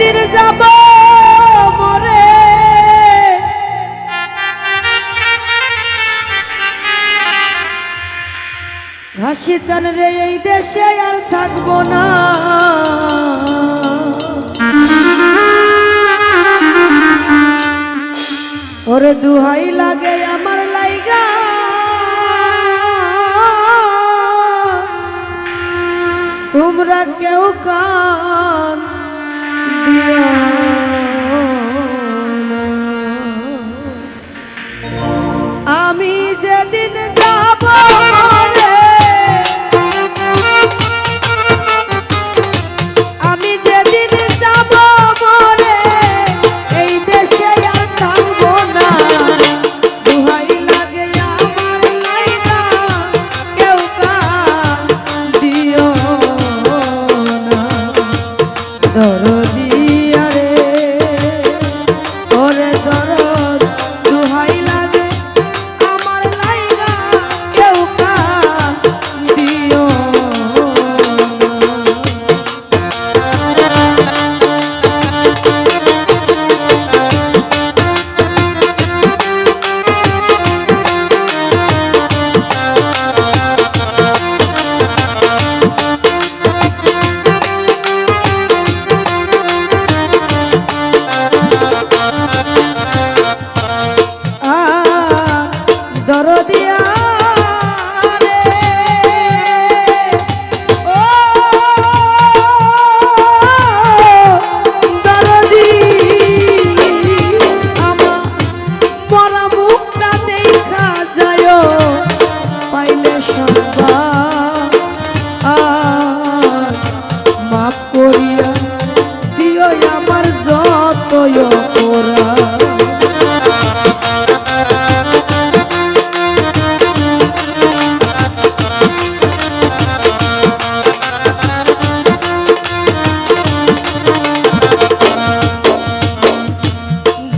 একদিন যাব মরে। ঘাসি চান রে, এই দেশে আর থাকব না। ওরে দুহাই লাগে আমার লাইগা। তোমরা কেউ কা Música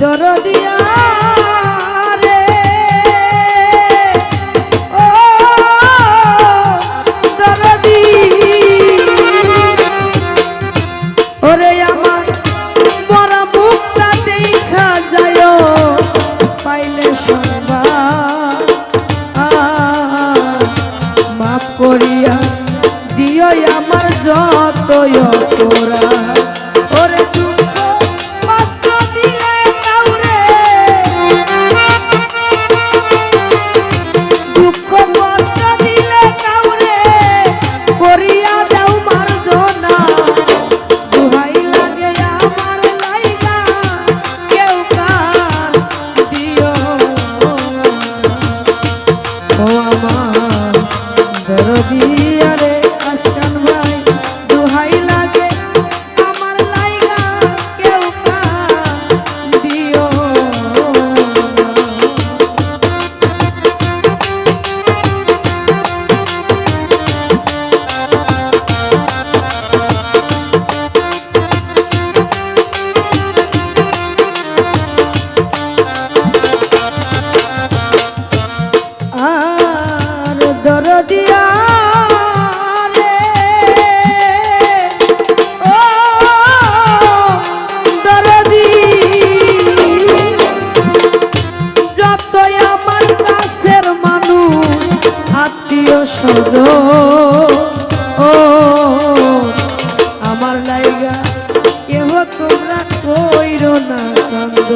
দরদিয়া আমার দরদী। সজ। ও আমার লাইগা কেহ তোমরা কইর না কান্দ।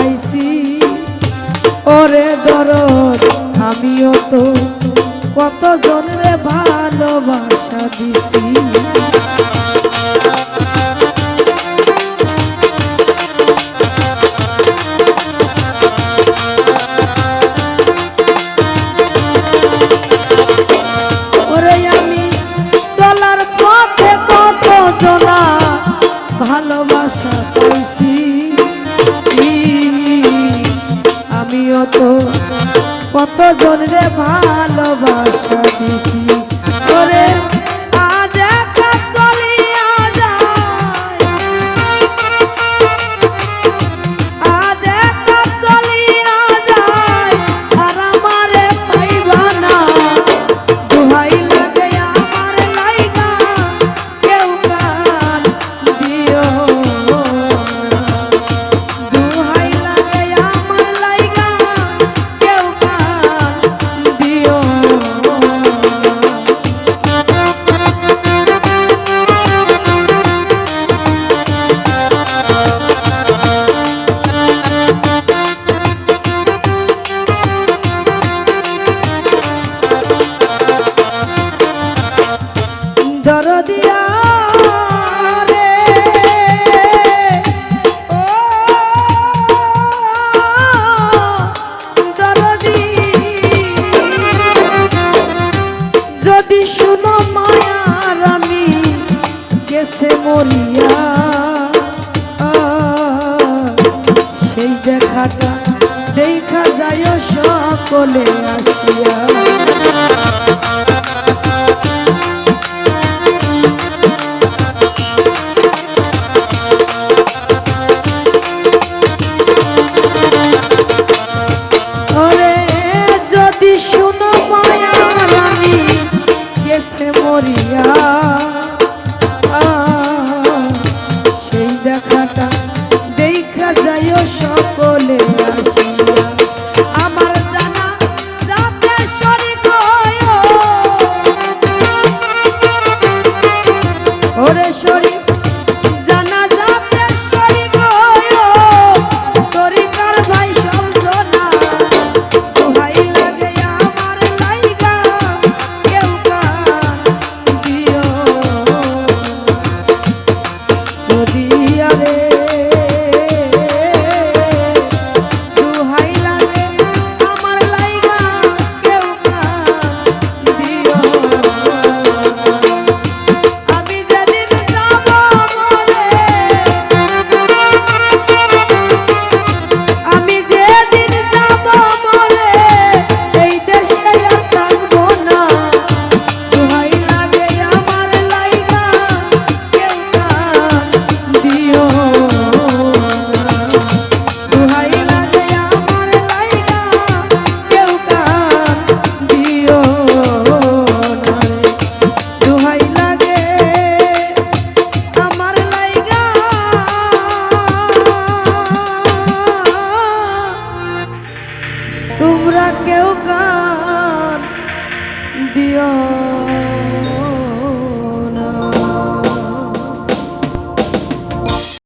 পাইছি। ওরে দরদ আমিও তো কতজনরে ভালোবাসা দিছি। ভালোবাসা দিছি। ওরে দেখাটা দেখা যায় সকলে আসিয়া। ও